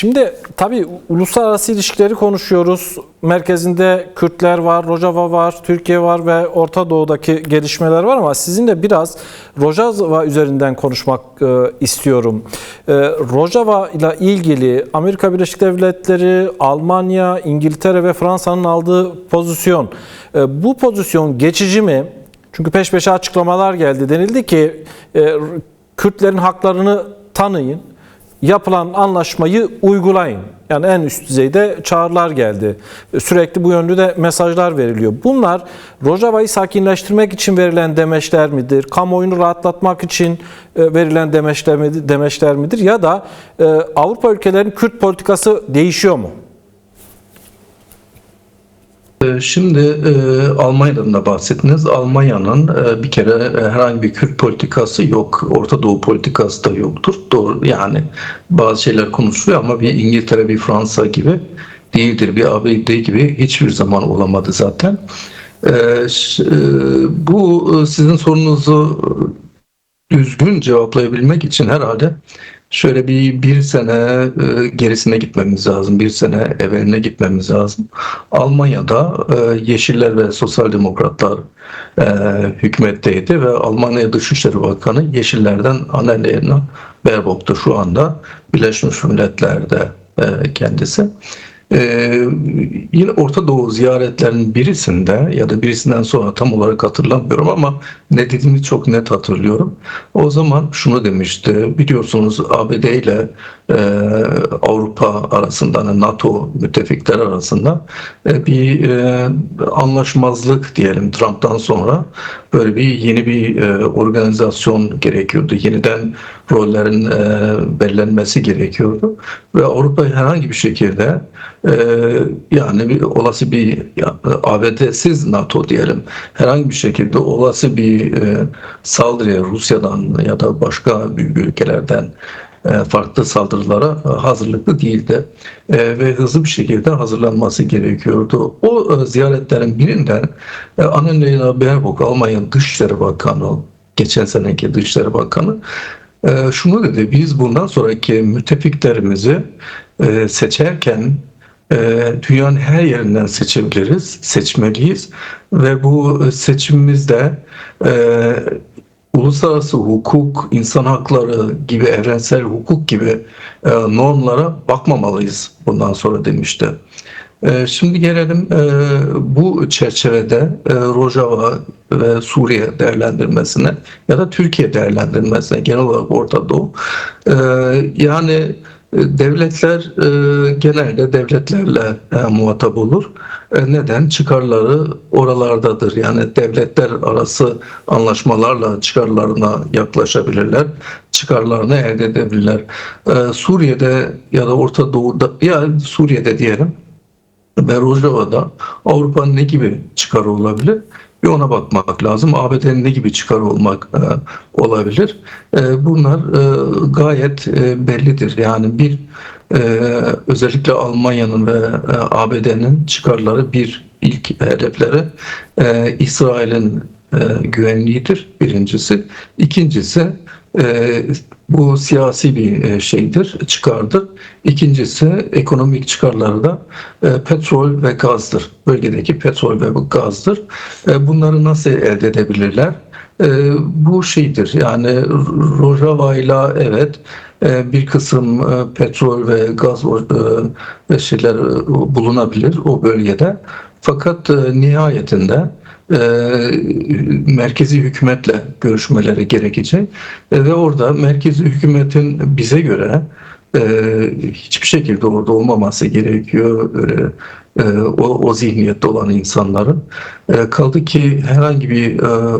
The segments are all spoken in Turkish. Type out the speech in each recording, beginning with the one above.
Şimdi tabii uluslararası ilişkileri konuşuyoruz. Merkezinde Kürtler var, Rojava var, Türkiye var ve Orta Doğu'daki gelişmeler var ama sizinle biraz Rojava üzerinden konuşmak e, istiyorum. E, Rojava ile ilgili Amerika Birleşik Devletleri, Almanya, İngiltere ve Fransa'nın aldığı pozisyon. E, bu pozisyon geçici mi? Çünkü peş peşe açıklamalar geldi. Denildi ki e, Kürtlerin haklarını tanıyın yapılan anlaşmayı uygulayın. Yani en üst düzeyde çağrılar geldi. Sürekli bu yönlü de mesajlar veriliyor. Bunlar Rojava'yı sakinleştirmek için verilen demeçler midir? Kamuoyunu rahatlatmak için e, verilen demeçler midir, demeçler midir? Ya da e, Avrupa ülkelerinin Kürt politikası değişiyor mu? Ee, Şimdi e, Almanya'dan da bahsettiniz. Almanya'nın e, bir kere e, herhangi bir Kürt politikası yok. Orta Doğu politikası da yoktur. Doğru yani bazı şeyler konuşuluyor ama bir İngiltere, bir Fransa gibi değildir. Bir ABD gibi hiçbir zaman olamadı zaten. E, ş- e, bu sizin sorunuzu düzgün cevaplayabilmek için herhalde şöyle bir bir sene e, gerisine gitmemiz lazım. Bir sene evveline gitmemiz lazım. Almanya'da e, Yeşiller ve Sosyal Demokratlar e, ve Almanya Dışişleri Bakanı Yeşillerden Annalena Baerbock'tu şu anda Birleşmiş Milletler'de e, kendisi. Ee, yine Orta Doğu ziyaretlerinin birisinde ya da birisinden sonra tam olarak hatırlamıyorum ama ne dediğimi çok net hatırlıyorum. O zaman şunu demişti. Biliyorsunuz ABD ile e, Avrupa arasında NATO müttefikler arasında e, bir e, anlaşmazlık diyelim Trump'tan sonra böyle bir yeni bir e, organizasyon gerekiyordu. Yeniden rollerin e, belirlenmesi gerekiyordu ve Avrupa herhangi bir şekilde e, yani bir olası bir ya, ABD'siz NATO diyelim herhangi bir şekilde olası bir e, saldırıya Rusya'dan ya da başka büyük ülkelerden farklı saldırılara e, hazırlıklı değildi E, ve hızlı bir şekilde hazırlanması gerekiyordu. O e, ziyaretlerin birinden e, Annalena Baerbock Almanya Dışişleri Bakanı geçen seneki Dışişleri Bakanı e, şunu dedi biz bundan sonraki müttefiklerimizi e, seçerken e, dünyanın her yerinden seçebiliriz, seçmeliyiz ve bu seçimimizde e, uluslararası hukuk, insan hakları gibi evrensel hukuk gibi e, normlara bakmamalıyız bundan sonra demişti. E, Şimdi gelelim e, bu çerçevede e, Rojava ve Suriye değerlendirmesine ya da Türkiye değerlendirmesine genel olarak Orta Doğu. E, Yani devletler e, genelde devletlerle e, muhatap olur. E, Neden? Çıkarları oralardadır. Yani devletler arası anlaşmalarla çıkarlarına yaklaşabilirler. Çıkarlarını elde edebilirler. E, Suriye'de ya da Orta Doğu'da ya Suriye'de diyelim ve Rojava'da Avrupa'nın ne gibi çıkarı olabilir? Bir ona bakmak lazım. ABD'nin ne gibi çıkarı olmak e, olabilir? E, bunlar e, gayet e, bellidir. Yani bir e, özellikle Almanya'nın ve e, ABD'nin çıkarları bir ilk hedefleri e, İsrail'in e, güvenliğidir birincisi. İkincisi e, bu siyasi bir e, şeydir, çıkardır. İkincisi ekonomik çıkarları da e, petrol ve gazdır. Bölgedeki petrol ve gazdır. E, bunları nasıl elde edebilirler? E, bu şeydir yani Rojava evet e, bir kısım e, petrol ve gaz e, ve şeyler e, bulunabilir o bölgede. Fakat e, nihayetinde e, merkezi hükümetle görüşmeleri gerekecek. E, ve orada merkezi hükümetin bize göre e, hiçbir şekilde orada olmaması gerekiyor. Öyle e, o, o zihniyette olan insanların. E, kaldı ki herhangi bir e, e,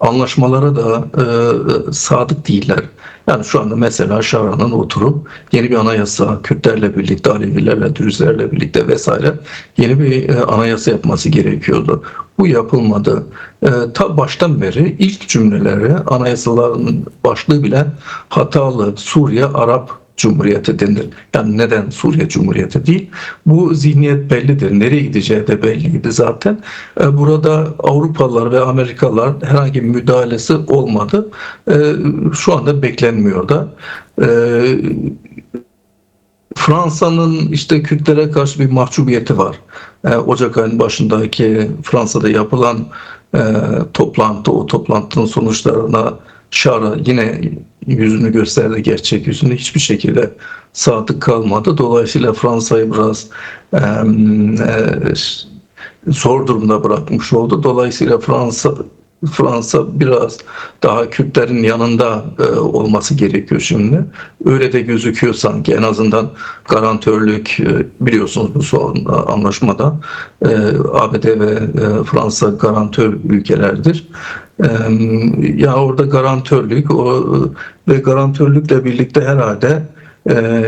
anlaşmalara da e, sadık değiller. Yani şu anda mesela Şahra'nın oturup yeni bir anayasa Kürtlerle birlikte, Alevilerle, Dürüzlerle birlikte vesaire yeni bir e, anayasa yapması gerekiyordu. Bu yapılmadı. E, ta baştan beri ilk cümleleri anayasaların başlığı bile hatalı Suriye Arap Cumhuriyeti denir. Yani neden Suriye Cumhuriyeti değil? Bu zihniyet bellidir. Nereye gideceği de belliydi zaten. E, Burada Avrupalılar ve Amerikalılar herhangi bir müdahalesi olmadı. E, Şu anda beklenmiyor da. E, Fransa'nın işte Kürtlere karşı bir mahcubiyeti var. Ocak ayının başındaki Fransa'da yapılan toplantı, o toplantının sonuçlarına Şara yine yüzünü gösterdi, gerçek yüzünü hiçbir şekilde sadık kalmadı. Dolayısıyla Fransa'yı biraz e, e, zor durumda bırakmış oldu. Dolayısıyla Fransa Fransa biraz daha Kürtlerin yanında e, olması gerekiyor şimdi. Öyle de gözüküyor sanki en azından garantörlük e, biliyorsunuz bu son anlaşmada e, ABD ve e, Fransa garantör ülkelerdir. E, ya orada garantörlük o, ve garantörlükle birlikte herhalde e,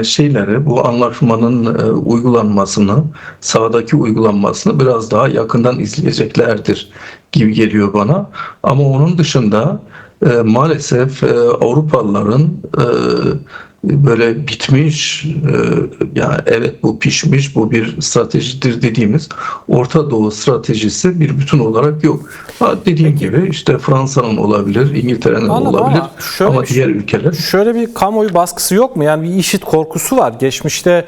şeyleri bu anlaşmanın e, uygulanmasını sahadaki uygulanmasını biraz daha yakından izleyeceklerdir gibi geliyor bana. Ama onun dışında e, maalesef e, Avrupalıların böyle bitmiş e, yani evet bu pişmiş bu bir stratejidir dediğimiz Orta Doğu stratejisi bir bütün olarak yok. Ha, dediğim gibi işte Fransa'nın olabilir, İngiltere'nin olabilir ama şöyle ama diğer ülkeler Şöyle bir kamuoyu baskısı yok mu? Yani bir işit korkusu var. Geçmişte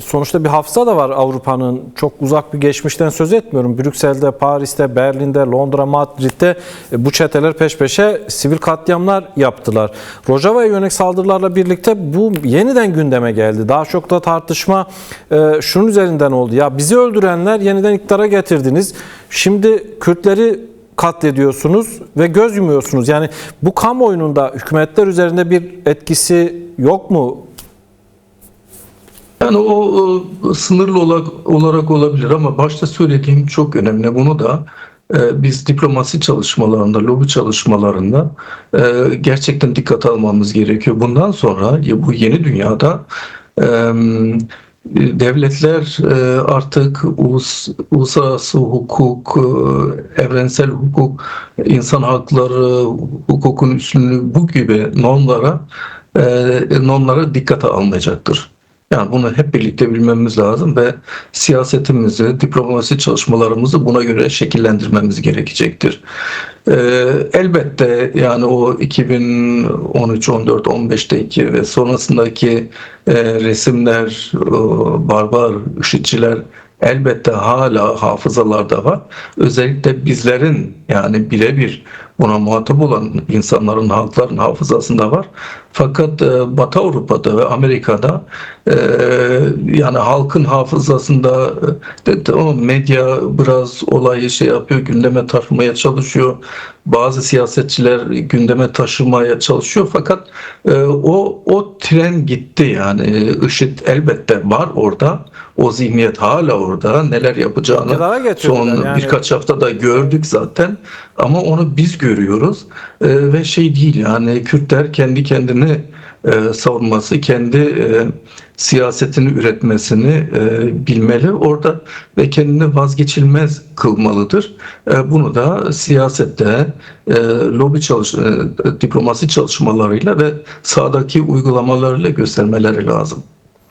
sonuçta bir hafıza da var Avrupa'nın. Çok uzak bir geçmişten söz etmiyorum. Brüksel'de, Paris'te, Berlin'de, Londra, Madrid'de e, bu çeteler peş peşe sivil katliamlar yaptılar. Rojava'ya yönelik saldırılarla birlikte bu yeniden gündeme geldi. Daha çok da tartışma e, şunun üzerinden oldu. Ya bizi öldürenler yeniden iktidara getirdiniz. Şimdi Kürtleri katlediyorsunuz ve göz yumuyorsunuz. Yani bu kamuoyunun da hükümetler üzerinde bir etkisi yok mu? Yani o, o sınırlı olarak, olarak olabilir ama başta söylediğim çok önemli. Bunu da e, biz diplomasi çalışmalarında, lobi çalışmalarında e, gerçekten dikkat almamız gerekiyor. Bundan sonra bu yeni dünyada e, devletler e, artık ulus, uluslararası hukuk, e, evrensel hukuk, insan hakları, hukukun üstünlüğü bu gibi normlara e, normlara dikkate almayacaktır. Yani bunu hep birlikte bilmemiz lazım ve siyasetimizi, diplomasi çalışmalarımızı buna göre şekillendirmemiz gerekecektir. Ee, elbette yani o 2013, 14, 15'teki ve sonrasındaki e, resimler, o barbar IŞİD'ciler elbette hala hafızalarda var. Özellikle bizlerin yani birebir buna muhatap olan insanların, halkların hafızasında var. Fakat e, Batı Avrupa'da ve Amerika'da e, yani halkın hafızasında e, de, tamam medya biraz olayı şey yapıyor, gündeme taşımaya çalışıyor. Bazı siyasetçiler gündeme taşımaya çalışıyor fakat e, o o tren gitti yani IŞİD elbette var orada. O zihniyet hala orada. Neler yapacağını son yani. birkaç haftada gördük zaten. Ama onu biz görüyoruz. E, ve şey değil yani Kürtler kendi kendini e, savunması, kendi e, siyasetini üretmesini e, bilmeli orada ve kendini vazgeçilmez kılmalıdır. E, bunu da siyasette e, lobi çalış, e, diplomasi çalışmalarıyla ve sahadaki uygulamalarıyla göstermeleri lazım.